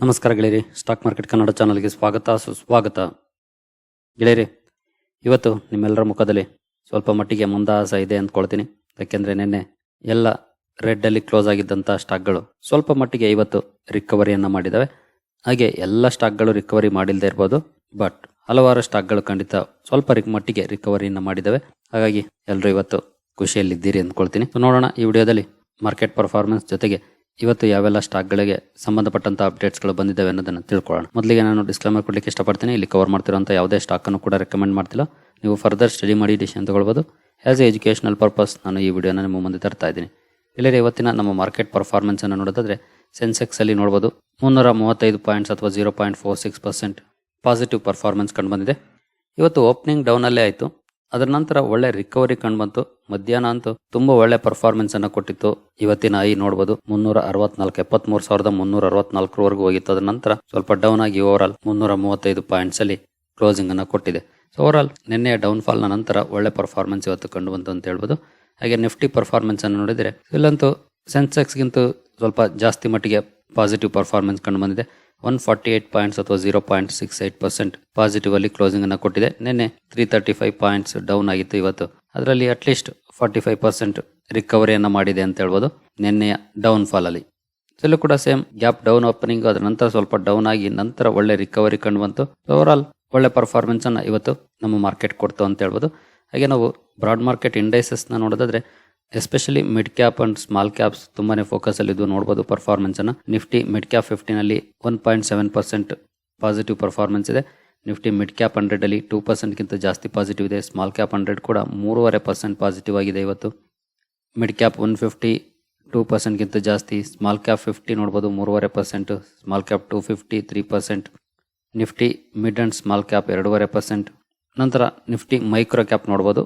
ನಮಸ್ಕಾರ ಗೆಳೆಯರಿ stock market Kannada ಚಾನಲ್ಗೆ ಸ್ವಾಗತ, ಸುಸ್ವಾಗತ. ಗೆಳೆಯರಿ, ಇವತ್ತು ನಿಮ್ಮೆಲ್ಲರ ಮುಖದಲ್ಲಿ ಸ್ವಲ್ಪ ಮಟ್ಟಿಗೆ ಮುಂದಾಸ ಇದೆ ಅಂದ್ಕೊಳ್ತೀನಿ. ಯಾಕೆಂದರೆ ನಿನ್ನೆ ಎಲ್ಲ ರೆಡ್ಡಲ್ಲಿ ಕ್ಲೋಸ್ ಆಗಿದ್ದಂಥ ಸ್ಟಾಕ್ಗಳು ಸ್ವಲ್ಪ ಮಟ್ಟಿಗೆ ಇವತ್ತು ರಿಕವರಿಯನ್ನು ಮಾಡಿದ್ದಾವೆ ಹಾಗೆ ಎಲ್ಲ ಸ್ಟಾಕ್ಗಳು ರಿಕವರಿ ಮಾಡಿಲ್ಲದೆ ಇರ್ಬೋದು ಬಟ್ ಹಲವಾರು ಸ್ಟಾಕ್ಗಳು ಖಂಡಿತ ಸ್ವಲ್ಪ ರಿಕ್ ಮಟ್ಟಿಗೆ ರಿಕವರಿಯನ್ನು ಮಾಡಿದ್ದಾವೆ ಹಾಗಾಗಿ ಎಲ್ಲರೂ ಇವತ್ತು ಖುಷಿಯಲ್ಲಿದ್ದೀರಿ ಅಂದ್ಕೊಳ್ತೀನಿ. ನೋಡೋಣ ಈ ವಿಡಿಯೋದಲ್ಲಿ ಮಾರ್ಕೆಟ್ ಪರ್ಫಾರ್ಮೆನ್ಸ್ ಜೊತೆಗೆ ಇವತ್ತು ಯಾವೆಲ್ಲ ಸ್ಟಾಕ್ಗಳಿಗೆ ಸಂಬಂಧಪಟ್ಟಂತ ಅಪ್ಡೇಟ್ಸ್ಗಳು ಬಂದಿದ್ದಾವೆ ಅನ್ನೋದನ್ನು ತಿಳ್ಕೊಳ್ಳೋಣ. ಮೊದಲಿಗೆ ನಾನು ಡಿಸ್ಕ್ಲೈಮರ್ ಕೊಡಲಿಕ್ಕೆ ಇಷ್ಟಪಡ್ತೀನಿ. ಇಲ್ಲಿ ಕವರ್ ಮಾಡ್ತಿರೋಂಥ ಯಾವುದೇ ಸ್ಟಾಕ್ ಅನ್ನು ಕೂಡ ರೆಕಮೆಂಡ್ ಮಾಡ್ತಿಲ್ಲ. ನೀವು ಫರ್ದರ್ ಸ್ಟಡಿ ಮಾಡಿ ಡಿಸಿಷನ್ ತಗೊಳ್ಬೋದು. ಆಸ್ ಎ ಎಜುಕೇಷನಲ್ ಪರ್ಪಸ್ ನಾನು ಈ ವಿಡಿಯೋನ ನಿಮ್ಮ ಮುಂದೆ ತರ್ತಾ ಇದ್ದೀನಿ. ಇಲ್ಲದೆ ಇವತ್ತಿನ ನಮ್ಮ ಮಾರ್ಕೆಟ್ ಪರ್ಫಾರ್ಮೆನ್ಸನ್ನು ನೋಡೋದಾದ್ರೆ ಸೆನ್ಸೆಕ್ಸ್ ಅಲ್ಲಿ ನೋಡಬಹುದು ಮುನ್ನೂರ ಮೂವತ್ತೈದು ಪಾಯಿಂಟ್ಸ್ ಅಥವಾ zero point four six percent positive performance ಕಂಡು ಬಂದಿದೆ. ಇವತ್ತು ಓಪನಿಂಗ್ ಡೌನ್ ಅಲ್ಲೇ ಆಯಿತು. ಅದರ ನಂತರ ಒಳ್ಳೆ ರಿಕವರಿ ಕಂಡು ಬಂತು. ಮಧ್ಯಾಹ್ನ ಅಂತೂ ತುಂಬಾ ಒಳ್ಳೆ ಪರ್ಫಾರ್ಮೆನ್ಸ್ ಅನ್ನ ಕೊಟ್ಟಿತ್ತು. ಇವತ್ತಿನ ಐ ನೋಡಬಹುದು ಮುನ್ನೂರ ಅರವತ್ನಾಲ್ಕು ಎಪ್ಪತ್ಮೂರು ಸಾವಿರದ ಮುನ್ನೂರ ಅರವತ್ನಾಲ್ಕರವರೆಗೂ ಹೋಗಿತ್ತು. ಅದರ ನಂತರ ಸ್ವಲ್ಪ ಡೌನ್ ಆಗಿ ಓವರ್ ಆಲ್ ಮುನ್ನೂರ ಮೂವತ್ತೈದು ಪಾಯಿಂಟ್ಸ್ ಅಲ್ಲಿ ಕ್ಲೋಸಿಂಗ್ ಅನ್ನ ಕೊಟ್ಟಿದೆ. So overall downfall ನಂತರ ಒಳ್ಳೆ ಪರ್ಫಾರ್ಮೆನ್ಸ್ ಇವತ್ತು ಕಂಡು ಬಂತು ಅಂತ ಹೇಳ್ಬೋದು. ಹಾಗೆ ನಿಫ್ಟಿ ಪರ್ಫಾರ್ಮೆನ್ಸ್ ಅನ್ನು ನೋಡಿದರೆ ಇಲ್ಲಂತೂ ಸೆನ್ಸೆಕ್ಸ್ಗಿಂತೂ ಸ್ವಲ್ಪ ಜಾಸ್ತಿ ಮಟ್ಟಿಗೆ ಪಾಸಿಟಿವ್ ಪರ್ಫಾರ್ಮೆನ್ಸ್ ಕಂಡು ಬಂದಿದೆ. ಒನ್ ಫಾರ್ಟಿ ಏಟ್ ಪಾಯಿಂಟ್ಸ್ ಅಥವಾ zero point six eight percent positive ಅಲ್ಲಿ ಕ್ಲೋಸಿಂಗ್ ಅನ್ನು ಕೊಟ್ಟಿದೆ. ನಿನ್ನೆ three thirty five points down ಆಗಿತ್ತು ಇವತ್ತು. ಅದರಲ್ಲಿ at least forty five percent ರಿಕವರಿಯನ್ನು ಮಾಡಿದೆ ಅಂತ ಹೇಳ್ಬೋದು. ನಿನ್ನೆಯ ಡೌನ್ ಫಾಲ್ ಅಲ್ಲಿ. ಇಲ್ಲೂ ಕೂಡ ಸೇಮ್ ಗ್ಯಾಪ್ ಡೌನ್ ಓಪನಿಂಗ್ ಅದರ ನಂತರ ಸ್ವಲ್ಪ ಡೌನ್ ಆಗಿ ನಂತರ ಒಳ್ಳೆ ರಿಕವರಿ ಕಂಡು ಬಂತು. ಓವರ್ ಆಲ್ ಒಳ್ಳೆ ಪರ್ಫಾರ್ಮೆನ್ಸ್ ಅನ್ನ ಇವತ್ತು ನಮ್ಮ ಮಾರ್ಕೆಟ್ ಕೊಡ್ತು ಅಂತ ಹೇಳ್ಬೋದು. ಹಾಗೆ ನಾವು ಬ್ರಾಡ್ ಮಾರ್ಕೆಟ್ ಇಂಡೈಸಸ್ನ ನೋಡೋದಾದ್ರೆ especially mid cap and small caps ತುಂಬಾನೇ ಫೋಕಸ್ ಅಲ್ಲಿ ಇದು ನೋಡಬಹುದು ಪರ್ಫಾರ್ಮೆನ್ಸ್ ಅನ್ನ. Nifty mid cap ಫಿಫ್ಟಿನಲ್ಲಿ one point seven percent positive performance ಇದೆ. ನಿಫ್ಟಿ ಮಿಡ್ ಕ್ಯಾಪ್ ಹಂಡ್ರೆಡ್ ಅಲ್ಲಿ ಟೂ ಪರ್ಸೆಂಟ್ಗಿಂತ ಜಾಸ್ತಿ ಪಾಸಿಟಿವ್ ಇದೆ. ಸ್ಮಾಲ್ ಕ್ಯಾಪ್ ಹಂಡ್ರೆಡ್ ಕೂಡ ಮೂರುವರೆ ಪರ್ಸೆಂಟ್ ಪಾಸಿಟಿವ್ ಆಗಿದೆ ಇವತ್ತು. Mid cap one fifty two ಪರ್ಸೆಂಟ್ಗಿಂತ ಜಾಸ್ತಿ. ಸ್ಮಾಲ್ ಕ್ಯಾಪ್ ಫಿಫ್ಟಿ ನೋಡ್ಬೋದು ಮೂರುವರೆ percent small cap two fifty three percent Nifty mid and small cap ಎರಡೂವರೆ ಪರ್ಸೆಂಟ್ ನಂತರ ನಿಫ್ಟಿ ಮೈಕ್ರೋ ಕ್ಯಾಪ್ ನೋಡ್ಬೋದು.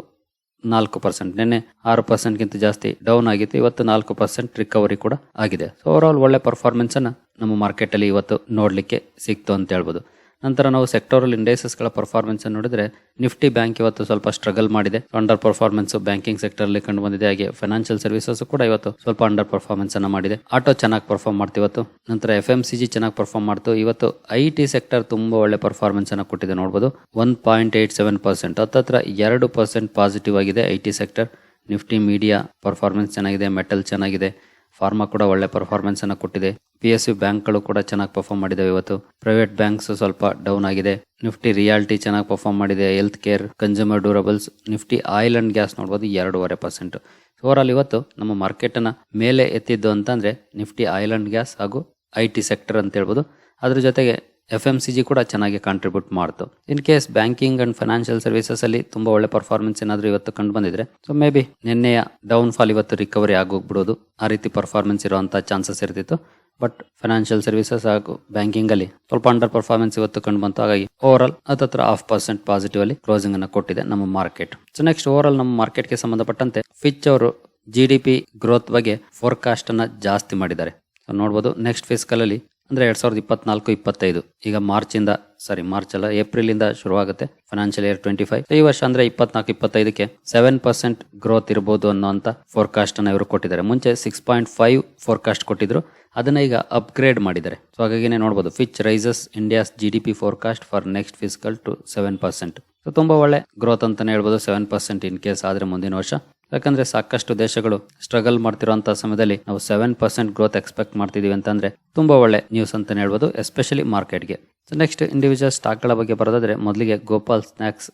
ನಾಲ್ಕು ಪರ್ಸೆಂಟ್ ನಿನ್ನೆ ಆರು ಪರ್ಸೆಂಟ್ಗಿಂತ ಜಾಸ್ತಿ ಡೌನ್ ಆಗಿತ್ತು. ಇವತ್ತು ನಾಲ್ಕು ಪರ್ಸೆಂಟ್ ರಿಕವರಿ ಕೂಡ ಆಗಿದೆ. ಸೊ ಓವರ್ ಆಲ್ ಒಳ್ಳೆ ಪರ್ಫಾರ್ಮೆನ್ಸನ್ನು ನಮ್ಮ ಮಾರ್ಕೆಟ್ ಅಲ್ಲಿ ಇವತ್ತು ನೋಡಲಿಕ್ಕೆ ಸಿಕ್ತು ಅಂತ ಹೇಳ್ಬೋದು. ನಂತರ ನಾವು ಸೆಕ್ಟೋರಲ್ ಇಂಡೈಸಸ್ಗಳ ಪರ್ಫಾರ್ಮೆನ್ಸ್ ನೋಡಿದ್ರೆ ನಿಫ್ಟಿ ಬ್ಯಾಂಕ್ ಇವತ್ತು ಸ್ವಲ್ಪ ಸ್ಟ್ರಗಲ್ ಮಾಡಿದೆ. ಅಂಡರ್ ಪರ್ಫಾರ್ಮೆನ್ಸ್ ಬ್ಯಾಂಕಿಂಗ್ ಸೆಕ್ಟರ್ ಅಲ್ಲಿ ಕಂಡು ಬಂದಿದೆ. ಹಾಗೆ ಫೈನಾನ್ಷಿಯಲ್ ಸರ್ವಿಸಸ್ ಕೂಡ ಇವತ್ತು ಸ್ವಲ್ಪ ಅಂಡರ್ ಪರ್ಫಾರ್ಮೆನ್ಸ್ ಅನ್ನ ಮಾಡಿದೆ. ಆಟೋ ಚೆನ್ನಾಗಿ ಪರ್ಫಾರ್ಮ್ ಮಾಡ್ತು ಇವತ್ತು. ನಂತರ ಎಫ್ ಎಂ ಸಿ ಜಿ ಚೆನ್ನಾಗಿ ಪರ್ಫಾರ್ಮ್ ಮಾಡ್ತು. ಇವತ್ತು ಐ ಟಿ ಸೆಕ್ಟರ್ ತುಂಬಾ ಒಳ್ಳೆ ಪರ್ಫಾರ್ಮೆನ್ಸ್ ಅನ್ನ ಕೊಟ್ಟಿದೆ ನೋಡಬಹುದು one point eight seven percent ಹತ್ತತ್ರ ಎರಡು ಪರ್ಸೆಂಟ್ ಪಾಸಿಟಿವ್ ಆಗಿದೆ I T sector Nifty media performance ಚೆನ್ನಾಗಿದೆ. ಮೆಟಲ್ ಚೆನ್ನಾಗಿದೆ. ಫಾರ್ಮಾ ಕೂಡ ಒಳ್ಳೆ ಪರ್ಫಾರ್ಮೆನ್ಸ್ ಅನ್ನ ಕೊಟ್ಟಿದೆ. ಪಿ ಎಸ್ ಯು ಬ್ಯಾಂಕ್ಗಳು ಕೂಡ ಚೆನ್ನಾಗಿ ಪರ್ಫಾರ್ಮ್ ಮಾಡಿದಾವೆ ಇವತ್ತು. ಪ್ರೈವೇಟ್ ಬ್ಯಾಂಕ್ಸ್ ಸ್ವಲ್ಪ ಡೌನ್ ಆಗಿದೆ. ನಿಫ್ಟಿ ರಿಯಾಲಿಟಿ ಚೆನ್ನಾಗಿ ಪರ್ಫಾರ್ಮ್ ಮಾಡಿದೆ. Health care consumer durables Nifty oil and gas ನೋಡ್ಬೋದು ಎರಡೂವರೆ ಪರ್ಸೆಂಟ್ ಓವರ್ ಆಲ್ ಇವತ್ತು ನಮ್ಮ ಮಾರ್ಕೆಟ್ ಅನ್ನ ಮೇಲೆ ಎತ್ತಿದ್ದು ಅಂತಂದ್ರೆ ನಿಫ್ಟಿ ಆಯಿಲ್ ಅಂಡ್ ಗ್ಯಾಸ್ ಹಾಗೂ ಐ ಟಿ ಸೆಕ್ಟರ್ ಅಂತ ಹೇಳ್ಬೋದು. ಅದ್ರ ಜೊತೆಗೆ ಎಫ್ ಎಂ ಸಿ ಜಿ ಕೂಡ ಚೆನ್ನಾಗಿ ಕಾಂಟ್ರಿಬ್ಯೂಟ್ ಮಾಡ್ತು. In case banking and financial services ಅಲ್ಲಿ ತುಂಬಾ ಒಳ್ಳೆ ಪರ್ಫಾರ್ಮೆನ್ಸ್ ಏನಾದರೂ ಇವತ್ತು ಕಂಡು ಬಂದಿದ್ರೆ ಸೊ ಮೇ ಬಿ ನಿನ್ನೆಯ ಡೌನ್ ಫಾಲ್ ಇವತ್ತು ರಿಕವರಿ ಆಗೋಗ್ಬಿಡೋದು, ಆ ರೀತಿ ಪರ್ಫಾರ್ಮೆನ್ಸ್ ಇರುವಂತಹ ಚಾನ್ಸಸ್ ಇರ್ತಿತ್ತು. ಬಟ್ ಫೈನಾನ್ಷಿಯಲ್ ಸರ್ವಿಸಸ್ ಹಾಗೂ ಬ್ಯಾಂಕಿಂಗ್ ಅಲ್ಲಿ ಸ್ವಲ್ಪ ಅಂಡರ್ ಪರ್ಫಾರ್ಮೆನ್ಸ್ ಇವತ್ತು ಕಂಡು ಬಂತು. ಹಾಗಾಗಿ ಓವರ್ ಆಲ್ ಹತ್ತತ್ರ ಹಾಫ್ ಪರ್ಸೆಂಟ್ ಪಾಸಿಟಿವ್ ಅಲ್ಲಿ ಕ್ಲೋಸಿಂಗ್ ಅನ್ನು ಕೊಟ್ಟಿದೆ ನಮ್ಮ market so next overall ನಮ್ಮ ಮಾರ್ಕೆಟ್ಗೆ ಸಂಬಂಧಪಟ್ಟಂತೆ ಫಿಚ್ ಅವರು ಜಿ ಡಿ ಪಿ ಗ್ರೋತ್ ಬಗ್ಗೆ ಫೋರ್ಕಾಸ್ಟ್ ಅನ್ನ ಜಾಸ್ತಿ ಮಾಡಿದ್ದಾರೆ. ನೋಡ್ಬೋದು ನೆಕ್ಸ್ಟ್ ಫಿಸ್ಕಲ್ ಅಲ್ಲಿ ಅಂದ್ರೆ ಎರಡು ಸಾವಿರದ ಇಪ್ಪತ್ನಾಲ್ಕು, ಇಪ್ಪತ್ತೈದು. ಈಗ ಮಾರ್ಚಿಂದ ಸಾರಿ ಮಾರ್ಚ್ ಅಲ್ಲ ಏಪ್ರಿಲ್ ಇಂದ ಶುರುವಾಗುತ್ತೆ ಫೈನಾನ್ಷಿಯಲ್ ಇಯರ್ ಟ್ವೆಂಟಿ ಫೈವ್ ಈ ವರ್ಷ ಅಂದರೆ ಇಪ್ಪತ್ನಾಲ್ಕು, ಇಪ್ಪತ್ತೈದಕ್ಕೆ ಸೆವೆನ್ ಪರ್ಸೆಂಟ್ ಗ್ರೋತ್ ಇರ್ಬೋದು ಅನ್ನೋಂಥ ಫೋರ್ಕಾಸ್ಟ್ ಅನ್ನ ಇವರು ಕೊಟ್ಟಿದ್ದಾರೆ. ಮುಂಚೆ ಸಿಕ್ಸ್ ಪಾಯಿಂಟ್ ಫೈವ್ ಫೋರ್ಕಾಸ್ಟ್ ಕೊಟ್ಟಿದ್ರು. ಅದನ್ನ ಈಗ ಅಪ್ಗ್ರೇಡ್ ಮಾಡಿದ್ದಾರೆ. ಸೊ ಹಾಗಾಗಿನೇ ನೋಡ್ಬೋದು. Fitch raises India's G D P forecast for next fiscal to seven percent so ತುಂಬ ಒಳ್ಳೆ ಗ್ರೋತ್ ಅಂತಲೇ ಹೇಳ್ಬೋದು ಸೆವೆನ್ ಪರ್ಸೆಂಟ್ ಇನ್ ಕೇಸ್ ಆದರೆ ಮುಂದಿನ ವರ್ಷ. ಯಾಕಂದ್ರೆ ಸಾಕಷ್ಟು ದೇಶಗಳು ಸ್ಟ್ರಗಲ್ ಮಾಡ್ತಿರುವಂತ ಸಮಯದಲ್ಲಿ ನಾವು ಸೆವೆನ್ ಪರ್ಸೆಂಟ್ ಗ್ರೋತ್ ಎಕ್ಸ್ಪೆಕ್ಟ್ ಮಾಡ್ತಿದೀವಿ ಅಂತಂದ್ರೆ ತುಂಬಾ ಒಳ್ಳೆ ನ್ಯೂಸ್ ಅಂತಾನೆ ಹೇಳ್ಬೋದು ಎಸ್ಪೆಷಲಿ ಮಾರ್ಕೆಟ್ಗೆ ಸೊ ನೆಕ್ಸ್ಟ್ ಇಂಡಿವಿಜುವಲ್ ಸ್ಟಾಕ್ಗಳ ಬಗ್ಗೆ ಬರೋದಾದ್ರೆ ಮೊದಲಿಗೆ ಗೋಪಾಲ್ ಸ್ನ್ಯಾಕ್ಸ್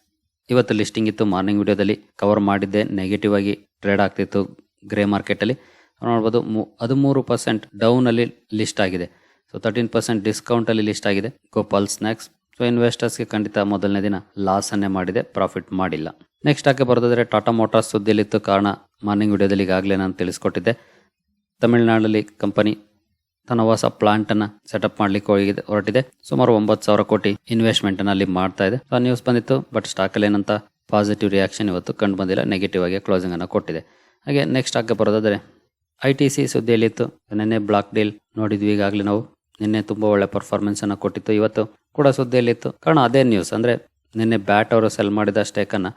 ಇವತ್ತು ಲಿಸ್ಟಿಂಗ್ ಇತ್ತು ಮಾರ್ನಿಂಗ್ ವಿಡಿಯೋದಲ್ಲಿ ಕವರ್ ಮಾಡಿದ್ದೆ ನೆಗೆಟಿವ್ ಆಗಿ ಟ್ರೇಡ್ ಆಗ್ತಿತ್ತು ಗ್ರೇ ಮಾರ್ಕೆಟ್ ಅಲ್ಲಿ. ನೋಡ್ಬೋದು ಮೂ- ಹದಿಮೂರು ಪರ್ಸೆಂಟ್ ಡೌನ್ ಅಲ್ಲಿ ಲಿಸ್ಟ್ ಆಗಿದೆ. ಸೊ ತರ್ಟೀನ್ ಪರ್ಸೆಂಟ್ ಡಿಸ್ಕೌಂಟ್ ಅಲ್ಲಿ ಲಿಸ್ಟ್ ಆಗಿದೆ ಗೋಪಾಲ್ ಸ್ನ್ಯಾಕ್ಸ್ ಸೊ ಇನ್ವೆಸ್ಟರ್ಸ್ಗೆ ಖಂಡಿತ ಮೊದಲನೇ ದಿನ ಲಾಸ್ ಅನ್ನೇ ಮಾಡಿದೆ ಪ್ರಾಫಿಟ್ ಮಾಡಿಲ್ಲ. ನೆಕ್ಸ್ಟ್ ಆಕೆ ಬರೋದಾದ್ರೆ ಟಾಟಾ ಮೋಟಾರ್ಸ್ ಸುದ್ದಿಯಲ್ಲಿತ್ತು. ಕಾರಣ ಮಾರ್ನಿಂಗ್ ವಿಡಿಯೋದಲ್ಲಿ ಈಗಾಗಲೇ ನಾನು ತಿಳಿಸ್ಕೊಟ್ಟಿದ್ದೆ. ತಮಿಳುನಾಡಲ್ಲಿ ಕಂಪನಿ ತನ್ನ ಹೊಸ ಪ್ಲಾಂಟ್ ಅನ್ನ ಸೆಟಪ್ ಮಾಡ್ಲಿಕ್ಕೆ ಹೋಗಿದೆ, ಹೊರಟಿದೆ. ಸುಮಾರು ಒಂಬತ್ತು ಸಾವಿರ ಕೋಟಿ ಇನ್ವೆಸ್ಟ್ಮೆಂಟ್ ಅನ್ನ ಅಲ್ಲಿ ಮಾಡ್ತಾ ಇದೆ. ಆ ನ್ಯೂಸ್ ಬಂದಿತ್ತು ಬಟ್ ಸ್ಟಾಕ್ ಅಲ್ಲಿ ಏನಂತ ಪಾಸಿಟಿವ್ ರಿಯಾಕ್ಷನ್ ಇವತ್ತು ಕಂಡು ಬಂದಿಲ್ಲ ನೆಗೆಟಿವ್ ಆಗಿ ಕ್ಲೋಸಿಂಗ್ ಅನ್ನ ಕೊಟ್ಟಿದೆ. ಹಾಗೆ ನೆಕ್ಸ್ಟ್ ಆಗಿ ಬರೋದಾದ್ರೆ ಐ ಟಿ ಸಿ ಸುದ್ದಿಯಲ್ಲಿತ್ತು. ನಿನ್ನೆ ಬ್ಲಾಕ್ ಡೀಲ್ ನೋಡಿದ್ವಿ ಈಗಾಗಲೇ ನಾವು. ನಿನ್ನೆ ತುಂಬಾ ಒಳ್ಳೆ ಪರ್ಫಾರ್ಮೆನ್ಸ್ ಅನ್ನ ಕೊಟ್ಟಿತ್ತು. ಇವತ್ತು ಕೂಡ ಸುದ್ದಿಯಲ್ಲಿತ್ತು. ಕಾರಣ ಅದೇ ನ್ಯೂಸ್ ಅಂದರೆ ನಿನ್ನೆ ಬ್ಯಾಟ್ ಅವರು ಸೆಲ್ ಮಾಡಿದ ಸ್ಟೇಕನ್ನು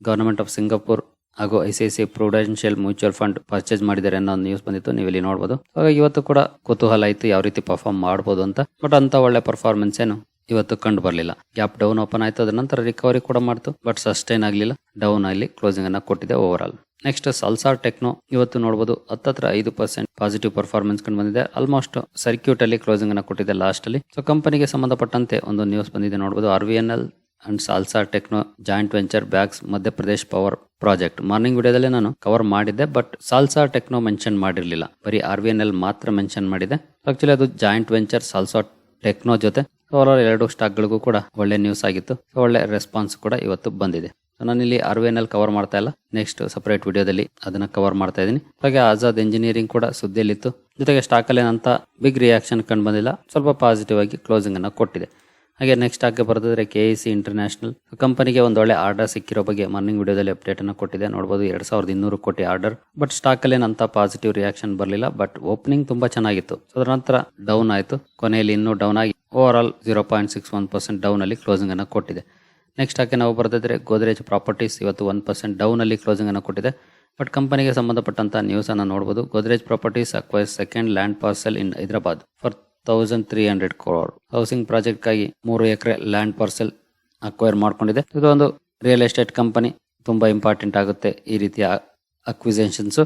ಗವರ್ಮೆಂಟ್ ಆಫ್ ಸಿಂಗಾಪುರ್ ಹಾಗೂ I C I C prudential mutual fund purchase ಮಾಡಿದ್ದಾರೆ ಅನ್ನೋ ಒಂದು ನ್ಯೂಸ್ ಬಂದಿತ್ತು. ನೀವು ಇಲ್ಲಿ ನೋಡ್ಬೋದು. ಹಾಗಾಗಿ ಇವತ್ತು ಕೂಡ ಕುತೂಹಲ ಇತ್ತು ಯಾವ ರೀತಿ ಪರ್ಫಾರ್ಮ್ ಮಾಡ್ಬೋದು ಅಂತ. ಬಟ್ ಅಂತ ಒಳ್ಳೆ ಪರ್ಫಾರ್ಮೆನ್ಸ್ ಏನು ಇವತ್ತು ಕಂಡು ಬರಲಿಲ್ಲ. ಗ್ಯಾಪ್ ಡೌನ್ ಓಪನ್ ಆಯಿತು. ಅದರ ನಂತರ ರಿಕವರಿ ಕೂಡ ಮಾಡ್ತು. ಬಟ್ ಸಸ್ಟೈನ್ ಆಗಲಿಲ್ಲ. ಡೌನ್ ಅಲ್ಲಿ ಕ್ಲೋಸಿಂಗ್ ಅನ್ನ ಕೊಟ್ಟಿದೆ overall next Salasar techno ಇವತ್ತು ನೋಡಬಹುದು ಹತ್ತತ್ರ ಐದು ಪರ್ಸೆಂಟ್ ಪಾಸಿಟಿವ್ ಪರ್ಫಾರ್ಮೆನ್ಸ್ ಕಂಡು ಬಂದಿದೆ. ಆಲ್ಮೋಸ್ಟ್ ಸರ್ಕ್ಯೂಟ್ ಅಲ್ಲಿ ಕ್ಲೋಸಿಂಗ್ ಅನ್ನ ಕೊಟ್ಟಿದೆ ಲಾಸ್ಟ್ ಅಲ್ಲಿ. ಸೊ ಕಂಪನಿಗೆ ಸಂಬಂಧಪಟ್ಟಂತೆ ಒಂದು ನ್ಯೂಸ್ ಬಂದಿದೆ ನೋಡಬಹುದು R V N L and Salasar techno joint venture bags Madhya Pradesh power project morning ವಿಡಿಯೋದಲ್ಲಿ ನಾನು ಕವರ್ ಮಾಡಿದ್ದೆ ಬಟ್ ಸಾಲ್ಸಾ ಟೆಕ್ನೋ ಮೆನ್ಷನ್ ಮಾಡಿರಲಿಲ್ಲ. ಬರೀ ಆರ್ ವಿ ಎನ್ ಎಲ್ ಮಾತ್ರ ಮೆನ್ಷನ್ ಮಾಡಿದೆ. ಆಕ್ಚುಲಿ ಅದು ಜಾಯಿಂಟ್ ವೆಂಚರ್ ಸಾಲ್ಸಾ ಟೆಕ್ನೋ ಜೊತೆ ಓವರ್ ಎರಡು ಸ್ಟಾಕ್ಗಳಿಗೂ ಕೂಡ ಒಳ್ಳೆ ನ್ಯೂಸ್ ಆಗಿತ್ತು. ಒಳ್ಳೆ ರೆಸ್ಪಾನ್ಸ್ ಕೂಡ ಇವತ್ತು ಬಂದಿದೆ. ನಾನಿಲ್ಲಿ ಆರ್ ವಿ ಕವರ್ ಮಾಡ್ತಾ ಇಲ್ಲ. ನೆಕ್ಸ್ಟ್ ಸಪರೇಟ್ ವಿಡಿಯೋದಲ್ಲಿ ಅದನ್ನ ಕವರ್ ಮಾಡ್ತಾ ಇದ್ದೀನಿ. ಹಾಗೆ ಆಜಾದ್ ಇಂಜಿನಿಯರಿಂಗ್ ಕೂಡ ಸುದ್ದಿಯಲ್ಲಿತ್ತು. ಜೊತೆಗೆ ಸ್ಟಾಕಲ್ಲಿ ಏನಂತ ಬಿಗ್ ರಿಯಾಕ್ಷನ್ ಕಂಡು ಬಂದಿಲ್ಲ. ಸ್ವಲ್ಪ ಪಾಸಿಟಿವ್ ಆಗಿ ಕ್ಲೋಸಿಂಗ್ ಅನ್ನ ಕೊಟ್ಟಿದೆ. ಹಾಗೆ ನೆಕ್ಸ್ಟ್ ಆಗಿ ಬರೆದಿದ್ರೆ ಕೆ ಇ ಸಿ ಇಂಟರ್ನ್ಯಾಷನಲ್ ಕಂಪನಿಗೆ ಒಂದು ಒಳ್ಳೆ ಆರ್ಡರ್ ಸಿಕ್ಕಿರೋ ಬಗ್ಗೆ ಮಾರ್ನಿಂಗ್ ವಿಡಿಯೋದಲ್ಲಿ ಅಪ್ಡೇಟ್ ಅನ್ನು ಕೊಟ್ಟಿದೆ. ನೋಡಬಹುದು ಎರಡ್ ಸಾವಿರದ ಇನ್ನೂರು ಕೋಟಿ ಆರ್ಡರ್ ಬಟ್ ಸ್ಟಾಕ್ ಅಲ್ಲಿ ಏನಂತ ಪಾಸಿಟಿವ್ ರಿಯಾಕ್ಷನ್ ಬರಲಿಲ್ಲ. ಬಟ್ ಓಪನಿಂಗ್ ತುಂಬಾ ಚೆನ್ನಾಗಿತ್ತು. ಅದರ ನಂತರ ಡೌನ್ ಆಯಿತು. ಕೊನೆಯಲ್ಲಿ ಇನ್ನೂ ಡೌನ್ ಆಗಿ overall zero point six one percent down ಅಲ್ಲಿ ಕ್ಲೋಸಿಂಗ್ ಅನ್ನು ಕೊಟ್ಟಿದೆ. ನೆಕ್ಸ್ಟ್ ಹಾಕಿ ನಾವು ಬರೆದಿದ್ರೆ ಗೋದ್ರೇಜ್ ಪ್ರಾಪರ್ಟೀಸ್ ಇವತ್ತು ಒನ್ ಪರ್ಸೆಂಟ್ ಡೌನ್ ಅಲ್ಲಿ ಕ್ಲೋಸಿಂಗ್ ಅನ್ನು ಕೊಟ್ಟಿದೆ. ಬಟ್ ಕಂಪನಿಗೆ ಸಂಬಂಧಪಟ್ಟಂತ ನ್ಯೂಸ್ ಅನ್ನು ನೋಡಬಹುದು Godrej properties acquire second land parcel in Hyderabad for thousand three hundred crore housing ಪ್ರಾಜೆಕ್ಟ್ಗಾಗಿ ಮೂರು ಎಕರೆ ಲ್ಯಾಂಡ್ ಪಾರ್ಸೆಲ್ ಅಕ್ವೈರ್ ಮಾಡ್ಕೊಂಡಿದೆ. ಇದು ಒಂದು ರಿಯಲ್ ಎಸ್ಟೇಟ್ ಕಂಪನಿ ತುಂಬಾ ಇಂಪಾರ್ಟೆಂಟ್ ಆಗುತ್ತೆ ಈ ರೀತಿಯ ಅಕ್ವಿಸೇಷನ್ಸ್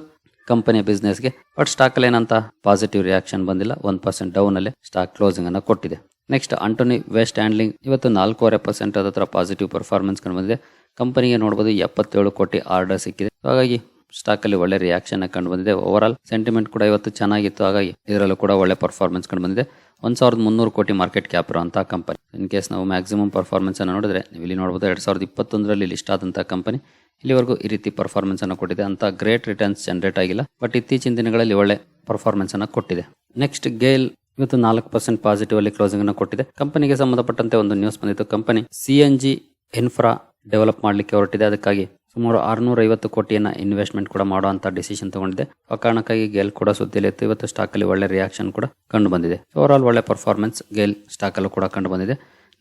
ಕಂಪನಿಯ ಬಿಸ್ನೆಸ್ಗೆ ಬಟ್ ಸ್ಟಾಕ್ ಏನಂತ ಪಾಸಿಟಿವ್ ರಿಯಾಕ್ಷನ್ ಬಂದಿಲ್ಲ. ಒನ್ ಪರ್ಸೆಂಟ್ ಡೌನ್ ಅಲ್ಲಿ ಸ್ಟಾಕ್ ಕ್ಲೋಸಿಂಗ್ ಅನ್ನು ಕೊಟ್ಟಿದೆ. ನೆಕ್ಸ್ಟ್ ಅಂಟೋನಿ ವೆಸ್ಟ್ ಹ್ಯಾಂಡ್ಲಿಂಗ್ ಇವತ್ತು ನಾಲ್ಕೂವರೆ ಪರ್ಸೆಂಟ್ ಹತ್ರ ಪಾಸಿಟಿವ್ ಪರ್ಫಾರ್ಮೆನ್ಸ್ ಕಂಡು ಬಂದಿದೆ. ಕಂಪನಿಗೆ ನೋಡಬಹುದು ಎಪ್ಪತ್ತೇಳು ಕೋಟಿ ಆರ್ಡರ್ ಸಿಕ್ಕಿದೆ. ಹಾಗಾಗಿ ಸ್ಟಾಕ್ ಅಲ್ಲಿ ಒಳ್ಳೆ ರಿಯಾಕ್ಷನ್ ಕಂಡು ಬಂದಿದೆ. ಓವರ್ ಆಲ್ ಸೆಂಟಿಮೆಂಟ್ ಕೂಡ ಇವತ್ತು ಚೆನ್ನಾಗಿತ್ತು. ಹಾಗಾಗಿ ಇದರಲ್ಲೂ ಕೂಡ ಒಳ್ಳೆ ಪರ್ಫಾರ್ಮೆನ್ಸ್ ಕಂಡು ಬಂದಿದೆ. ಒಂದ್ ಸಾವಿರದ ಮುನ್ನೂರು ಕೋಟಿ ಮಾರ್ಕೆಟ್ ಕ್ಯಾಪ್ ಇರುವಂತಹ ಕಂಪನಿ ಇನ್ ಕೇಸ್ ನಾವು ಮ್ಯಾಕ್ಸಿಮಮ್ ಪರ್ಫಾರ್ಮೆನ್ಸ್ ಅನ್ನು ನೋಡಿದ್ರೆ, ನೀವು ಇಲ್ಲಿ ನೋಡಬಹುದು ಎರಡ್ ಸಾವಿರದ ಇಪ್ಪತ್ತೊಂದರಲ್ಲಿ ಲಿಸ್ಟ್ ಆದಂತಹ ಕಂಪನಿ ಇಲ್ಲಿವರೆಗೂ ಈ ರೀತಿ ಪರ್ಫಾರ್ಮೆನ್ಸ್ ಅನ್ನು ಕೊಟ್ಟಿದೆ. ಅಂತ ಗ್ರೇಟ್ ರಿಟರ್ನ್ಸ್ ಜನರೇಟ್ ಆಗಿಲ್ಲ. ಬಟ್ ಇತ್ತೀಚಿನ ದಿನಗಳಲ್ಲಿ ಒಳ್ಳೆ ಪರ್ಫಾರ್ಮೆನ್ಸ್ ಅನ್ನು ಕೊಟ್ಟಿದೆ. ನೆಕ್ಸ್ಟ್ ಗೇಲ್ ಇವತ್ತು ನಾಲ್ಕು ಪರ್ಸೆಂಟ್ ಪಾಸಿಟಿವ್ ಅಲ್ಲಿ ಕ್ಲೋಸಿಂಗ್ ಅನ್ನು ಕೊಟ್ಟಿದೆ. ಕಂಪನಿಗೆ ಸಂಬಂಧಪಟ್ಟಂತೆ ಒಂದು ನ್ಯೂಸ್ ಬಂದಿತ್ತು. Company C N G infra develop ಮಾಡಲಿಕ್ಕೆ ಹೊರಟಿದೆ. ಅದಕ್ಕಾಗಿ ಸುಮಾರು ಆರುನೂರ ಐವತ್ತು ಕೋಟಿಯನ್ನ ಇನ್ವೆಸ್ಟ್ಮೆಂಟ್ ಕೂಡ ಮಾಡುವಂಥ ಡಿಸಿಷನ್ ತಗೊಂಡಿದೆ. ಆ ಕಾರಣಕ್ಕಾಗಿ ಗೇಲ್ ಕೂಡ ಸುದ್ದಿಯಲ್ಲಿತ್ತು ಇವತ್ತು ಸ್ಟಾಕ್ ಅಲ್ಲಿ ಒಳ್ಳೆ ರಿಯಾಕ್ಷನ್ ಕೂಡ ಕಂಡು ಬಂದಿದೆ. ಓವರ್ ಆಲ್ ಒಳ್ಳೆ ಪರ್ಫಾರ್ಮೆನ್ಸ್ ಗೇಲ್ ಸ್ಟಾಕ್ ಅಲ್ಲೂ ಕೂಡ ಕಂಡು ಬಂದಿದೆ.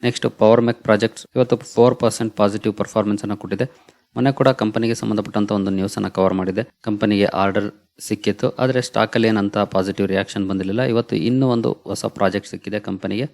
ನೆಕ್ಸ್ಟ್ ಪವರ್ ಮೆಕ್ ಪ್ರಾಜೆಕ್ಟ್ಸ್ ಇವತ್ತು ಫೋರ್ ಪರ್ಸೆಂಟ್ ಪಾಸಿಟಿವ್ ಪರ್ಫಾರ್ಮೆನ್ಸ್ ಅನ್ನು ಕೊಟ್ಟಿದೆ. ಮೊನ್ನೆ ಕೂಡ ಕಂಪನಿಗೆ ಸಂಬಂಧಪಟ್ಟಂತ ಒಂದು ನ್ಯೂಸ್ ಅನ್ನ ಕವರ್ ಮಾಡಿದೆ. ಕಂಪನಿಗೆ ಆರ್ಡರ್ ಸಿಕ್ಕಿತ್ತು, ಆದರೆ ಸ್ಟಾಕ್ ಅಲ್ಲಿ ಏನಂತ ಪಾಸಿಟಿವ್ ರಿಯಾಕ್ಷನ್ ಬಂದಿರಲಿಲ್ಲ. ಇವತ್ತು ಇನ್ನೂ ಒಂದು ಹೊಸ ಪ್ರಾಜೆಕ್ಟ್ ಸಿಕ್ಕಿದೆ ಕಂಪನಿಗೆ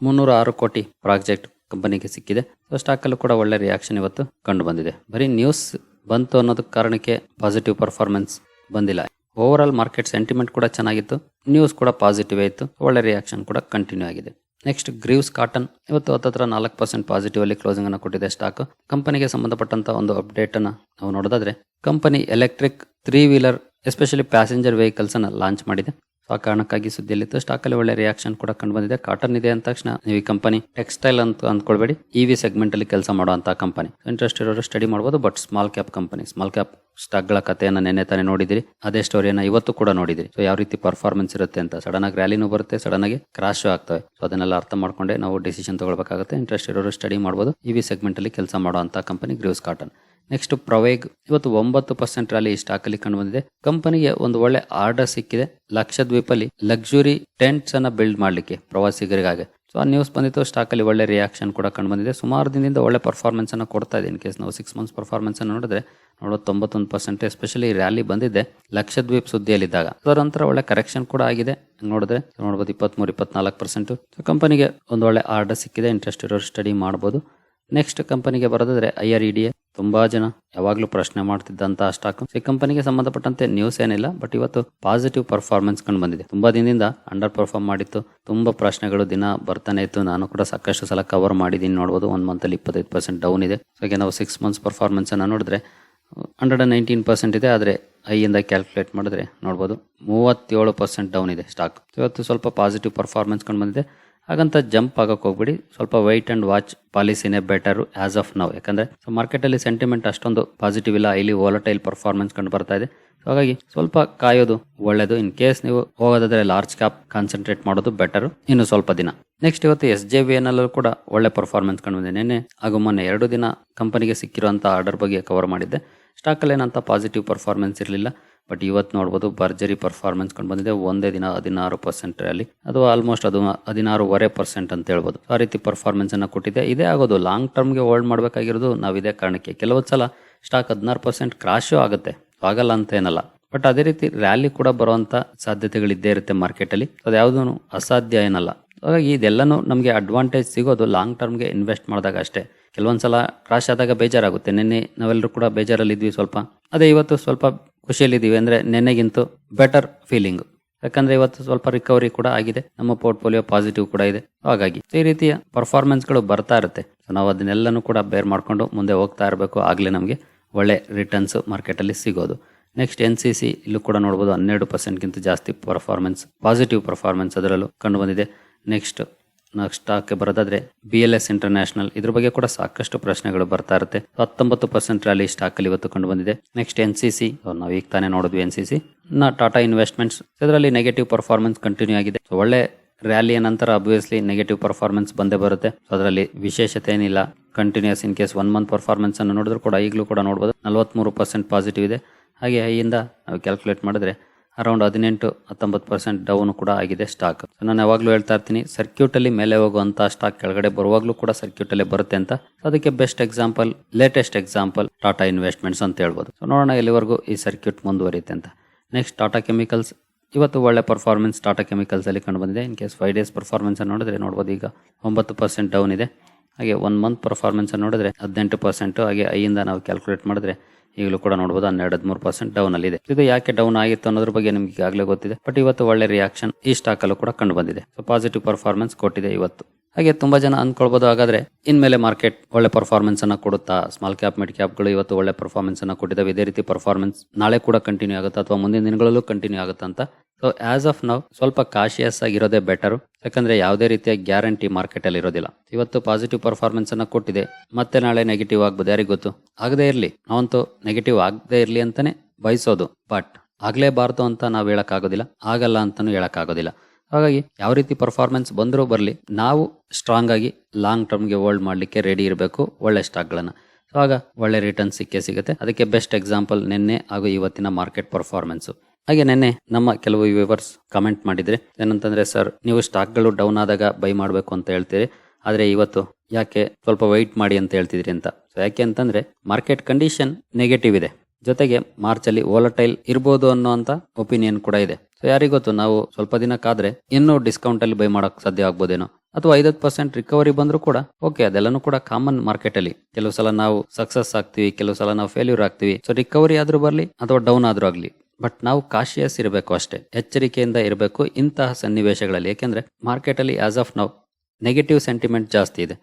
ಮುನ್ನೂರ ಆರು ಕೋಟಿ ಪ್ರಾಜೆಕ್ಟ್ ಕಂಪನಿಗೆ ಸಿಕ್ಕಿದೆ. ಸೊ ಸ್ಟಾಕಲ್ಲೂ ಕೂಡ ಒಳ್ಳೆ ರಿಯಾಕ್ಷನ್ ಇವತ್ತು ಕಂಡು ಬಂದಿದೆ ಬರೀ ನ್ಯೂಸ್ ಬಂತು ಅನ್ನೋದಕ್ಕೆ ಕಾರಣಕ್ಕೆ ಪಾಸಿಟಿವ್ ಪರ್ಫಾರ್ಮೆನ್ಸ್ ಬಂದಿಲ್ಲ. ಓವರ್ ಆಲ್ ಮಾರ್ಕೆಟ್ ಸೆಂಟಿಮೆಂಟ್ ಕೂಡ ಚೆನ್ನಾಗಿತ್ತು. ನ್ಯೂಸ್ ಕೂಡ ಪಾಸಿಟಿವ್ ಆಯಿತು ಒಳ್ಳೆ ರಿಯಾಕ್ಷನ್ ಕೂಡ ಕಂಟಿನ್ಯೂ ಆಗಿದೆ. ನೆಕ್ಸ್ಟ್ ಗ್ರೀವ್ಸ್ ಕಾಟನ್ ಇವತ್ತು ಹತ್ತತ್ರ ನಾಲ್ಕು ಪರ್ಸೆಂಟ್ ಪಾಸಿಟಿವ್ ಅಲ್ಲಿ ಕ್ಲೋಸಿಂಗ್ ಅನ್ನು ಕೊಟ್ಟಿದೆ ಸ್ಟಾಕ್ ಕಂಪನಿಗೆ ಸಂಬಂಧಪಟ್ಟಂತ ಒಂದು ಅಪ್ಡೇಟ್ ಅನ್ನ ನಾವು ನೋಡೋದಾದ್ರೆ, company electric three wheeler especially passenger vehicles ಅನ್ನ ಲಾಂಚ್ ಮಾಡಿದೆ. ಆ ಕಾರಣಕ್ಕಾಗಿ ಸುದ್ದಿಯಲ್ಲಿತ್ತು ಸ್ಟಾಕ್ ಅಲ್ಲಿ ಒಳ್ಳೆ ರಿಯಾಕ್ಷನ್ ಕೂಡ ಕಂಡು ಬಂದಿದೆ ಕಾಟನ್ ಇದೆ ಅಂದ ತಕ್ಷಣ ನೀವು ಈ ಕಂಪನಿ ಟೆಕ್ಸ್ಟೈಲ್ ಅಂತ ಅಂದ್ಕೊಳ್ಬೇಡಿ. ವಿ ಸೆಗ್ಮೆಂಟ್ ಅಲ್ಲಿ ಕೆಲಸ ಮಾಡುವಂತಹ ಕಂಪನಿ ಇಂಟ್ರೆಸ್ಟ್ ಇರೋರು ಸ್ಟಡಿ ಮಾಡಬಹುದು but small cap company small cap ಸ್ಟಾಕ್ಗಳ ಕಥೆಯನ್ನು ನೆನೆ ತಾನೇ ನೋಡಿದಿರಿ. ಅದೇ ಸ್ಟೋರಿಯನ್ನ ಇವತ್ತು ಕೂಡ ನೋಡಿದಿರಿ. ಸೊ ಯಾವ ರೀತಿ ಪರ್ಫಾರ್ಮೆನ್ಸ್ ಇರುತ್ತೆ ಅಂತ. ಸಡನ್ ಆಗಿ ರ್ಯಾಲಿನೂ ಬರುತ್ತೆ ಸಡನ್ ಆಗಿ ಕ್ರಾಶ್ ಆಗ್ತವೆ. ಸೊ ಅದನ್ನೆಲ್ಲ ಅರ್ಥ ಮಾಡ್ಕೊಂಡೆ. ನಾವು ಡಿಸಿಷನ್ ತಗೊಳ್ಬೇಕಾಗುತ್ತೆ. ಇಂಟ್ರೆಸ್ಟ್ ಇರೋರು ಸ್ಟಡಿ ಮಾಡಬಹುದು ಇ ವಿ ಸೆಗ್ಮೆಂಟ್ ಅಲ್ಲಿ ಕೆಲಸ ಮಾಡುವಂತಹ company Greaves Cotton next Praveg ಇವತ್ತು ಒಂಬತ್ತು ಪರ್ಸೆಂಟ್ ರ್ಯಾಲಿ ಸ್ಟಾಕ್ ಅಲ್ಲಿ ಕಂಡು ಬಂದಿದೆ ಕಂಪನಿಗೆ ಒಂದು ಒಳ್ಳೆ ಆರ್ಡರ್ ಸಿಕ್ಕಿದೆ. ಲಕ್ಷದ್ವೀಪಲ್ಲಿ ಲಕ್ಸುರಿ ಟೆಂಟ್ಸ್ ಅನ್ನ ಬಿಲ್ಡ್ ಮಾಡ್ಲಿಕ್ಕೆ ಪ್ರವಾಸಿಗರಿಗಾಗಿ. ಸೊ ಆ ನ್ಯೂಸ್ ಬಂದಿತ್ತು. ಸ್ಟಾಕ್ ಅಲ್ಲಿ ಒಳ್ಳೆ ರಿಯಾಕ್ಷನ್ ಕೂಡ ಕಂಡು ಬಂದಿದೆ ಸುಮಾರು ದಿನದಿಂದ ಒಳ್ಳೆ ಪರ್ಫಾರ್ಮೆನ್ಸ್ ಅನ್ನ ಕೊಡ್ತಾ ಇದೆ. ಇನ್ ಕೇಸ್ ನಾವು ಸಿಕ್ಸ್ ಮಂತ್ಸ್ ಪರ್ಫಾರ್ಮೆನ್ಸ್ ಅನ್ನು ನೋಡಿದ್ರೆ ನೋಡೋದು ತೊಂಬತ್ತೊಂದು ಪರ್ಸೆಂಟ್ ಎಸ್ಪೆಷಲಿ ರ್ಯಾಲಿ ಬಂದಿದೆ. ಲಕ್ಷದ್ವೀಪ್ ಸುದ್ದಿಯಲ್ಲಿದ್ದಾಗ. ಅದರ ನಂತರ ಒಳ್ಳೆ ಕರೆಕ್ಷನ್ ಕೂಡ ಆಗಿದೆ. ನೋಡಿದ್ರೆ, ನೋಡ್ಬೋದು ಇಪ್ಪತ್ಮೂರು, ಇಪ್ಪತ್ನಾಲ್ಕು ಪರ್ಸೆಂಟ್ ಕಂಪನಿಗೆ ಒಂದು ಒಳ್ಳೆ ಆರ್ಡರ್ ಸಿಕ್ಕಿದೆ. ಇಂಟ್ರೆಸ್ಟ್ ಇರೋರು ಸ್ಟಡಿ ಮಾಡಬಹುದು ನೆಕ್ಸ್ಟ್ ಕಂಪನಿಗೆ ಬರೋದಾದ್ರೆ I R E D A ತುಂಬಾ ಜನ ಯಾವಾಗಲೂ ಪ್ರಶ್ನೆ ಮಾಡ್ತಿದ್ದಂತ ಸ್ಟಾಕ್ ಈ ಕಂಪನಿಗೆ ಸಂಬಂಧಪಟ್ಟಂತೆ ನ್ಯೂಸ್ ಏನಿಲ್ಲ ಬಟ್ ಇವತ್ತು ಪಾಸಿಟಿವ್ ಪರ್ಫಾರ್ಮೆನ್ಸ್ ಕಂಡು ಬಂದಿದೆ. ತುಂಬಾ ದಿನದಿಂದ ಅಂಡರ್ ಪರ್ಫಾರ್ಮ್ ಮಾಡಿತ್ತು. ತುಂಬಾ ಪ್ರಶ್ನೆಗಳು ದಿನ ಬರ್ತಾನೆ ಇತ್ತು. ನಾನು ಕೂಡ ಸಾಕಷ್ಟು ಸಲ ಕವರ್ ಮಾಡಿದ್ದೀನಿ. ನೋಡಬಹುದು ಒಂದ್ ಮಂತ್ ಅಲ್ಲಿ ಇಪ್ಪತ್ತೈದು ಪರ್ಸೆಂಟ್ ಡೌನ್ ಇದೆ. ಹಾಗೆ ನಾವು ಸಿಕ್ಸ್ ಮಂತ್ಸ್ ಪರ್ಫಾರ್ಮೆನ್ಸ್ ಅನ್ನ ನೋಡಿದ್ರೆ ಹಂಡ್ರೆಡ್ ಅಂಡ್ ನೈನ್ಟೀನ್ ಪರ್ಸೆಂಟ್ ಇದೆ. ಆದರೆ ಐಯಿಂದ ಕ್ಯಾಲ್ಕುಲೇಟ್ ಮಾಡಿದ್ರೆ ನೋಡ್ಬೋದು ಮೂವತ್ತೇಳು ಪರ್ಸೆಂಟ್ ಡೌನ್ ಇದೆ ಸ್ಟಾಕ್ ಇವತ್ತು ಸ್ವಲ್ಪ ಪಾಸಿಟಿವ್ ಪರ್ಫಾರ್ಮೆನ್ಸ್ ಕಂಡು ಬಂದಿದೆ. ಹಾಗಂತ ಜಂಪ್ ಆಗಕ್ಕೆ ಹೋಗ್ಬಿಡಿ. ಸ್ವಲ್ಪ ವೈಟ್ ಅಂಡ್ ವಾಚ್ ಪಾಲಿಸಿನೇ ಬೆಟರ್ ಆಸ್ ಆಫ್ ನಾವು ಯಾಕಂದ್ರೆ ಸೊ ಮಾರ್ಕೆಟಲ್ಲಿ ಸೆಂಟಿಮೆಂಟ್ ಅಷ್ಟೊಂದು ಪಾಸಿಟಿವ್ ಇಲ್ಲ. ಇಲ್ಲಿ ವಾಲಟೈಲ್ ಪರ್ಫಾರ್ಮೆನ್ಸ್ ಕಂಡು ಬರ್ತಾ ಇದೆ. ಸೊ ಹಾಗಾಗಿ ಸ್ವಲ್ಪ ಕಾಯೋದು ಒಳ್ಳೇದು. ಇನ್ ಕೇಸ್ ನೀವು ಹೋಗೋದಾದ್ರೆ ಲಾರ್ಜ್ ಕ್ಯಾಪ್ ಕಾನ್ಸಂಟ್ರೇಟ್ ಮಾಡೋದು ಬೆಟರ್ ಇನ್ನು ಸ್ವಲ್ಪ ದಿನ. ನೆಕ್ಸ್ಟ್ ಇವತ್ತು ಎಸ್ ಜೆ ವಿ ಎನ್ ಕೂಡ ಒಳ್ಳೆ ಪರ್ಫಾರ್ಮೆನ್ಸ್ ಕಂಡು ಬಂದಿದೆ. ನಿನ್ನೆ ಹಾಗೂ ಮೊನ್ನೆ ಎರಡು ದಿನ ಕಂಪನಿಗೆ ಸಿಕ್ಕಿರುವಂತ ಆರ್ಡರ್ ಬಗ್ಗೆ ಕವರ್ ಮಾಡಿದ್ದೆ. ಸ್ಟಾಕ್ ಅಲ್ಲಿ ಏನಂತ ಪಾಸಿಟಿವ್ ಪರ್ಫಾರ್ಮೆನ್ಸ್ ಇರಲಿಲ್ಲ. ಬಟ್ ಇವತ್ತು ನೋಡ್ಬೋದು ಭರ್ಜರಿ ಪರ್ಫಾರ್ಮೆನ್ಸ್ ಕಂಡು ಬಂದಿದೆ. ಒಂದೇ ದಿನ ಹದಿನಾರು ಪರ್ಸೆಂಟ್ ರ್ಯಾಲಿ ಅದು ಆಲ್ಮೋಸ್ಟ್ ಅದು ಹದಿನಾರೂವರೆ ಪರ್ಸೆಂಟ್ ಅಂತ ಹೇಳ್ಬೋದು. ಆ ರೀತಿ ಪರ್ಫಾರ್ಮೆನ್ಸ್ ಅನ್ನ ಕೊಟ್ಟಿದೆ. ಇದೇ ಆಗೋದು. ಲಾಂಗ್ ಟರ್ಮ್ಗೆ ಹೋಲ್ಡ್ ಮಾಡಬೇಕಾಗಿರೋದು ನಾವು ಇದೇ ಕಾರಣಕ್ಕೆ. ಕೆಲವೊಂದು ಸಲ ಸ್ಟಾಕ್ ಹದಿನಾರು ಪರ್ಸೆಂಟ್ ಕ್ರಾಶು ಆಗುತ್ತೆ. ಆಗಲ್ಲ ಅಂತ ಏನಲ್ಲ. ಬಟ್ ಅದೇ ರೀತಿ ರ್ಯಾಲಿ ಕೂಡ ಬರುವಂತ ಸಾಧ್ಯತೆಗಳಿದ್ದೇ ಇರುತ್ತೆ ಮಾರ್ಕೆಟಲ್ಲಿ ಅದು ಯಾವುದೂ ಅಸಾಧ್ಯ ಏನಲ್ಲ. ಹಾಗಾಗಿ ಇದೆಲ್ಲನೂ ನಮಗೆ ಅಡ್ವಾಂಟೇಜ್ ಸಿಗೋದು ಲಾಂಗ್ ಟರ್ಮ್ಗೆ ಇನ್ವೆಸ್ಟ್ ಮಾಡಿದಾಗ ಅಷ್ಟೇ. ಕೆಲವೊಂದ್ಸಲ ಕ್ರಾಶ್ ಆದಾಗ ಬೇಜಾರಾಗುತ್ತೆ. ನಿನ್ನೆ ನಾವೆಲ್ಲರೂ ಕೂಡ ಬೇಜಾರಲ್ಲಿ ಇದ್ವಿ ಸ್ವಲ್ಪ. ಅದೇ ಇವತ್ತು ಸ್ವಲ್ಪ ಖುಷಿಯಲ್ಲಿದ್ದೀವಿ ಅಂದರೆ ನೆನೆಗಿಂತೂ ಬೆಟರ್ ಫೀಲಿಂಗು ಯಾಕಂದ್ರೆ ಇವತ್ತು ಸ್ವಲ್ಪ ರಿಕವರಿ ಕೂಡ ಆಗಿದೆ. ನಮ್ಮ ಪೋರ್ಟ್ಫೋಲಿಯೋ ಪಾಸಿಟಿವ್ ಕೂಡ ಇದೆ. ಹಾಗಾಗಿ ಈ ರೀತಿಯ ಪರ್ಫಾರ್ಮೆನ್ಸ್ಗಳು ಬರ್ತಾ ಇರುತ್ತೆ. ಸೊ ನಾವು ಅದನ್ನೆಲ್ಲನೂ ಕೂಡ ಬೇರ್ ಮಾಡಿಕೊಂಡು ಮುಂದೆ ಹೋಗ್ತಾ ಇರಬೇಕು. ಆಗಲೇ ನಮಗೆ ಒಳ್ಳೆ ರಿಟರ್ನ್ಸ್ ಮಾರ್ಕೆಟಲ್ಲಿ ಸಿಗೋದು. ನೆಕ್ಸ್ಟ್ ಎನ್ ಸಿ ಸಿ ಇಲ್ಲೂ ಕೂಡ ನೋಡ್ಬೋದು ಹನ್ನೆರಡು ಪರ್ಸೆಂಟ್ಗಿಂತ ಜಾಸ್ತಿ ಪರ್ಫಾರ್ಮೆನ್ಸ್ ಪಾಸಿಟಿವ್ ಪರ್ಫಾರ್ಮೆನ್ಸ್ ಅದರಲ್ಲೂ ಕಂಡು ಬಂದಿದೆ. ನೆಕ್ಸ್ಟ್ ಸ್ಟಾಕ್ ಬರೋದಾದ್ರೆ ಬಿ ಎಲ್ ಎಸ್ ಇಂಟರ್ನ್ಯಾಷನಲ್ ಇದ್ರ ಬಗ್ಗೆ ಕೂಡ ಸಾಕಷ್ಟು ಪ್ರಶ್ನೆಗಳು ಬರ್ತಾ ಇರುತ್ತೆ. ಹತ್ತೊಂಬತ್ತು ಪರ್ಸೆಂಟ್ ರ್ಯಾಲಿ ಸ್ಟಾಕ್ ಅಲ್ಲಿ ಇವತ್ತು ಕಂಡು ಬಂದಿದೆ. ನೆಕ್ಸ್ಟ್ ಎನ್ ಸಿ ಸಿ ನಾವು ಈಗ ತಾನೇ ನೋಡಿದ್ವಿ ಎನ್ ಸಿ ಸಿ ನಾ ಟಾಟಾ ಇನ್ವೆಸ್ಟ್ಮೆಂಟ್ಸ್ ಇದರಲ್ಲಿ ನೆಗೆಟಿವ್ ಪರ್ಫಾರ್ಮೆನ್ಸ್ ಕಂಟಿನ್ಯೂ ಆಗಿದೆ. ಒಳ್ಳೆ ರ್ಯಾಲಿಯ ನಂತರ ಅಬ್ವಿಯಸ್ಲಿ ನೆಗೆಟಿವ್ ಪರ್ಫಾರ್ಮೆನ್ಸ್ ಬಂದೇ ಬರುತ್ತೆ. ಅದರಲ್ಲಿ ವಿಶೇಷತೆ ಏನಿಲ್ಲ. Continues in case one month performance ಅನ್ನು ನೋಡಿದ್ರು ಕೂಡ ಈಗಲೂ ಕೂಡ ನೋಡ್ಬೋದು. ನಲವತ್ಮೂರು ಪರ್ಸೆಂಟ್ ಪಾಸಿಟಿವ್ ಇದೆ. ಹಾಗೆ ಹೈಯಿಂದ ನಾವು ಕ್ಯಾಲ್ಕುಲೇಟ್ ಮಾಡಿದ್ರೆ ಅರೌಂಡ್ ಹದಿನೆಂಟು, ಹತ್ತೊಂಬತ್ತು ಪರ್ಸೆಂಟ್ ಡೌನ್ ಕೂಡ ಆಗಿದೆ ಸ್ಟಾಕ್ ನಾನು ಯಾವಾಗಲೂ ಹೇಳ್ತಾ ಇರ್ತೀನಿ ಸರ್ಕ್ಯೂಟಲ್ಲಿ ಮೇಲೆ ಹೋಗುವಂಥ ಸ್ಟಾಕ್ ಕೆಳಗಡೆ ಬರುವಾಗಲೂ ಕೂಡ ಸರ್ಕ್ಯೂಟ್ ಅಲ್ಲೇ ಬರುತ್ತೆ ಅಂತ. ಅದಕ್ಕೆ best example latest example Tata investments ಅಂತ ಹೇಳ್ಬೋದು. ಸೊ ನೋಡೋಣ ಎಲ್ಲಿವರೆಗೂ ಈ ಸರ್ಕ್ಯೂಟ್ ಮುಂದುವರಿಯುತ್ತೆ ಅಂತ. ನೆಕ್ಸ್ಟ್ ಟಾಟಾ ಕೆಮಿಕಲ್ಸ್ ಇವತ್ತು ಒಳ್ಳೆ ಪರ್ಫಾರ್ಮೆನ್ಸ್ ಟಾಟಾ ಕೆಮಿಕಲ್ಸ್ ಅಲ್ಲಿ ಕಂಡು ಬಂದಿದೆ. In case five days performance ನೋಡಿದ್ರೆ ನೋಡ್ಬೋದು ಈಗ ಒಂಬತ್ತು ಪರ್ಸೆಂಟ್ ಡೌನ್ ಇದೆ. ಹಾಗೆ ಒನ್ ಮಂತ್ ಪರ್ಫಾರ್ಮೆನ್ಸ್ ನೋಡಿದ್ರೆ ಹದಿನೆಂಟು ಪರ್ಸೆಂಟ್ ಹಾಗೆ ಐಯಿಂದ ನಾವು ಕ್ಯಾಲ್ಕುಲೇಟ್ ಮಾಡಿದ್ರೆ ಈಗಲೂ ಕೂಡ ನೋಡಬಹುದು ಹನ್ನೆರಡು ಹದಿಮೂರು ಪರ್ಸೆಂಟ್ ಡೌನ್ ಅಲ್ಲಿ ಇದೆ ಇದು ಯಾಕೆ ಡೌನ್ ಆಗಿತ್ತು ಅನ್ನೋದ್ರ ಬಗ್ಗೆ ನಿಮ್ಗೆ ಈಗಾಗಲೇ ಗೊತ್ತಿದೆ. ಬಟ್ ಇವತ್ತು ಒಳ್ಳೆ ರಿಯಾಕ್ಷನ್ ಈ ಸ್ಟಾಕ್ ಅಲ್ಲೂ ಕೂಡ ಕಂಡು ಬಂದಿದೆ. ಸೊ ಪಾಸಿಟಿವ್ ಪರ್ಫಾರ್ಮೆನ್ಸ್ ಕೊಟ್ಟಿದೆ ಇವತ್ತು. ಹಾಗೆ ತುಂಬಾ ಜನ ಅಂದ್ಕೊಳ್ಬೋದು ಹಾಗಾದ್ರೆ ಇನ್ಮೇಲೆ ಮಾರ್ಕೆಟ್ ಒಳ್ಳೆ ಪರ್ಫಾರ್ಮೆನ್ಸನ್ನು ಕೊಡುತ್ತಾ ಸ್ಮಾಲ್ ಕ್ಯಾಪ್ ಮಿಡ್ ಕ್ಯಾಪ್ಗಳು ಇವತ್ತು ಒಳ್ಳೆ ಪರ್ಫಾರ್ಮೆನ್ಸನ್ನು ಕೊಟ್ಟಿದ್ದಾವೆ ಇದೇ ರೀತಿ ಪರ್ಫಾರ್ಮೆನ್ಸ್ ನಾಳೆ ಕೂಡ ಕಂಟಿನ್ಯೂ ಆಗುತ್ತಾ ಅಥವಾ ಮುಂದಿನ ದಿನಗಳಲ್ಲೂ ಕಂಟಿನ್ಯೂ ಆಗುತ್ತಾ ಅಂತ. ಸೊ ಆಸ್ ಆಫ್ ನಾವು ಸ್ವಲ್ಪ ಕಾಶಿಯಸ್ ಆಗಿರೋದೇ ಬೆಟರ್ ಯಾಕಂದ್ರೆ ಯಾವುದೇ ರೀತಿಯ ಗ್ಯಾರಂಟಿ ಮಾರ್ಕೆಟ್ ಅಲ್ಲಿ ಇರೋದಿಲ್ಲ. ಇವತ್ತು ಪಾಸಿಟಿವ್ ಪರ್ಫಾರ್ಮೆನ್ಸನ್ನು ಕೊಟ್ಟಿದೆ. ಮತ್ತೆ ನಾಳೆ ನೆಗೆಟಿವ್ ಆಗ್ಬೋದು. ಯಾರಿಗೆ ಗೊತ್ತು? ಆಗದೇ ಇರಲಿ. ನಾವಂತೂ ನೆಗೆಟಿವ್ ಆಗದೇ ಇರಲಿ ಅಂತಲೇ ಬಯಸೋದು. ಬಟ್ ಆಗಲೇಬಾರ್ದು ಅಂತ ನಾವು ಹೇಳೋಕ್ಕಾಗೋದಿಲ್ಲ. ಆಗಲ್ಲ ಅಂತಲೂ ಹೇಳಕ್ಕಾಗೋದಿಲ್ಲ. ಹಾಗಾಗಿ ಯಾವ ರೀತಿ ಪರ್ಫಾರ್ಮೆನ್ಸ್ ಬಂದರೂ ಬರಲಿ, ನಾವು ಸ್ಟ್ರಾಂಗ್ ಆಗಿ ಲಾಂಗ್ ಟರ್ಮ್ಗೆ ಹೋಲ್ಡ್ ಮಾಡಲಿಕ್ಕೆ ರೆಡಿ ಇರಬೇಕು, ಒಳ್ಳೆ ಸ್ಟಾಕ್ಗಳನ್ನು ಸೊ ಆಗ ಒಳ್ಳೆ ರಿಟರ್ನ್ ಸಿಕ್ಕೇ ಸಿಗುತ್ತೆ. ಅದಕ್ಕೆ ಬೆಸ್ಟ್ ಎಕ್ಸಾಂಪಲ್ ನಿನ್ನೆ ಹಾಗೂ ಇವತ್ತಿನ ಮಾರ್ಕೆಟ್ ಪರ್ಫಾರ್ಮೆನ್ಸು ಹಾಗೆ ನಿನ್ನೆ ನಮ್ಮ ಕೆಲವು ವ್ಯೂವರ್ಸ್ ಕಮೆಂಟ್ ಮಾಡಿದರೆ, ಏನಂತಂದರೆ ಸರ್ ನೀವು ಸ್ಟಾಕ್ಗಳು ಡೌನ್ ಆದಾಗ ಬೈ ಮಾಡಬೇಕು ಅಂತ ಹೇಳ್ತೀರಿ. ಆದರೆ ಇವತ್ತು ಯಾಕೆ ಸ್ವಲ್ಪ ವೆಯ್ಟ್ ಮಾಡಿ ಅಂತ ಹೇಳ್ತಿದ್ರಿ ಅಂತ? ಸೊ ಯಾಕೆ ಅಂತಂದರೆ ಮಾರ್ಕೆಟ್ ಕಂಡೀಷನ್ ನೆಗೆಟಿವ್ ಇದೆ. ಜೊತೆಗೆ ಮಾರ್ಚ್ ಅಲ್ಲಿ ವೋಲಟೈಲ್ ಇರ್ಬೋದು ಅನ್ನೋಂತ ಒಪಿನಿಯನ್ ಕೂಡ ಇದೆ. ಸೊ ಯಾರಿಗೊತ್ತು ನಾವು ಸ್ವಲ್ಪ ದಿನ ಕಾದ್ರೆ ಇನ್ನೂ ಡಿಸ್ಕೌಂಟ್ ಅಲ್ಲಿ ಬೈ ಮಾಡಕ್ ಸಾಧ್ಯ ಆಗ್ಬೋದೇನೋ? ಅಥವಾ ಐದತ್ತು ಪರ್ಸೆಂಟ್ ರಿಕವರಿ ಬಂದರೂ ಕೂಡ ಓಕೆ ಅದೆಲ್ಲನೂ ಕೂಡ ಕಾಮನ್ ಮಾರ್ಕೆಟ್ ಅಲ್ಲಿ. ಕೆಲವು ಸಲ ನಾವು ಸಕ್ಸಸ್ ಆಗ್ತೀವಿ, ಕೆಲವು ಸಲ ನಾವು ಫೇಲ್ಯೂರ್ ಆಗ್ತೀವಿ. ಸೊ ರಿಕವರಿ ಆದ್ರೂ ಬರಲಿ ಅಥವಾ ಡೌನ್ ಆದ್ರೂ ಆಗಲಿ. ಬಟ್ ನಾವು ಕಾಶಿಯಸ್ ಇರಬೇಕು ಅಷ್ಟೇ. ಎಚ್ಚರಿಕೆಯಿಂದ ಇರಬೇಕು ಇಂತಹ ಸನ್ನಿವೇಶಗಳಲ್ಲಿ. ಯಾಕೆಂದ್ರೆ ಮಾರ್ಕೆಟ್ ಅಲ್ಲಿ ಆಸ್ ಆಫ್ ನಾವು ನೆಗೆಟಿವ್ ಸೆಂಟಿಮೆಂಟ್ ಜಾಸ್ತಿ ಇದೆ.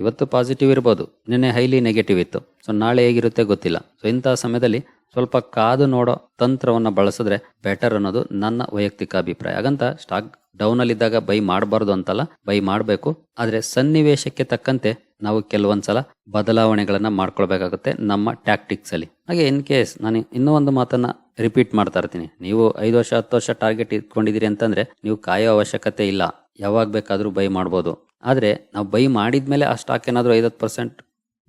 ಇವತ್ತು ಪಾಸಿಟಿವ್ ಇರ್ಬೋದು. ನಿನ್ನೆ ಹೈಲಿ ನೆಗೆಟಿವ್ ಇತ್ತು. ಸೊ ನಾಳೆ ಹೇಗಿರುತ್ತೆ ಗೊತ್ತಿಲ್ಲ. ಸೊ ಇಂಥ ಸಮಯದಲ್ಲಿ ಸ್ವಲ್ಪ ಕಾದು ನೋಡೋ ತಂತ್ರವನ್ನು ಬಳಸಿದ್ರೆ ಬೆಟರ್ ಅನ್ನೋದು ನನ್ನ ವೈಯಕ್ತಿಕ ಅಭಿಪ್ರಾಯ. ಹಾಗಂತ ಸ್ಟಾಕ್ ಡೌನಲ್ಲಿದ್ದಾಗ ಬೈ ಮಾಡಬಾರ್ದು ಅಂತಲ್ಲ ಬೈ ಮಾಡಬೇಕು. ಆದರೆ ಸನ್ನಿವೇಶಕ್ಕೆ ತಕ್ಕಂತೆ ನಾವು ಕೆಲವೊಂದ್ಸಲ ಬದಲಾವಣೆಗಳನ್ನು ಮಾಡ್ಕೊಳ್ಬೇಕಾಗುತ್ತೆ ನಮ್ಮ ಟ್ಯಾಕ್ಟಿಕ್ಸಲ್ಲಿ ಹಾಗೆ ಇನ್ ಕೇಸ್ ನಾನು ಇನ್ನೂ ಒಂದು ಮಾತನ್ನು ರಿಪೀಟ್ ಮಾಡ್ತಾ ಇರ್ತೀನಿ. ನೀವು ಐದು ವರ್ಷ, ಹತ್ತು ವರ್ಷ ಟಾರ್ಗೆಟ್ ಇಟ್ಕೊಂಡಿದ್ದೀರಿ ಅಂತಂದರೆ ನೀವು ಕಾಯೋ ಅವಶ್ಯಕತೆ ಇಲ್ಲ. ಯಾವಾಗ ಬೇಕಾದರೂ ಬೈ ಮಾಡ್ಬೋದು. ಆದ್ರೆ ನಾವು ಬೈ ಮಾಡಿದ್ಮೇಲೆ ಆ ಸ್ಟಾಕ್ ಏನಾದರೂ ಐವತ್ತು ಪರ್ಸೆಂಟ್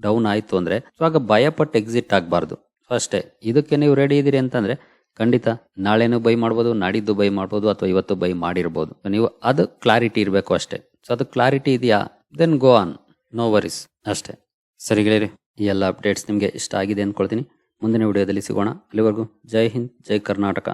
ಡೌನ್ ಆಯಿತು ಅಂದರೆ ಸೊ ಆಗ ಭಯಪಟ್ಟು ಎಕ್ಸಿಟ್ ಆಗಬಾರ್ದು. ಸೊ ಅಷ್ಟೇ, ಇದಕ್ಕೆ ನೀವು ರೆಡಿ ಇದ್ದೀರಿ ಅಂತಂದರೆ ಖಂಡಿತ ನಾಳೆನೂ ಬೈ ಮಾಡ್ಬೋದು, ನಾಡಿದ್ದು ಬೈ ಮಾಡ್ಬೋದು ಅಥವಾ ಇವತ್ತು ಬೈ ಮಾಡಿರ್ಬೋದು. ನೀವು ಅದು ಕ್ಲಾರಿಟಿ ಇರಬೇಕು ಅಷ್ಟೇ. ಸೊ ಅದು ಕ್ಲಾರಿಟಿ ಇದೆಯಾ? Then go on no worries ಅಷ್ಟೇ. ಸರಿ ಗೆಳೆಯರಿ, ಈ ಎಲ್ಲ ಅಪ್ಡೇಟ್ಸ್ ನಿಮಗೆ ಇಷ್ಟ ಆಗಿದೆ ಅಂದ್ಕೊಳ್ತೀನಿ ಮುಂದಿನ ವಿಡಿಯೋದಲ್ಲಿ ಸಿಗೋಣ. ಅಲ್ಲಿವರೆಗೂ ಜೈ ಹಿಂದ್, ಜೈ ಕರ್ನಾಟಕ.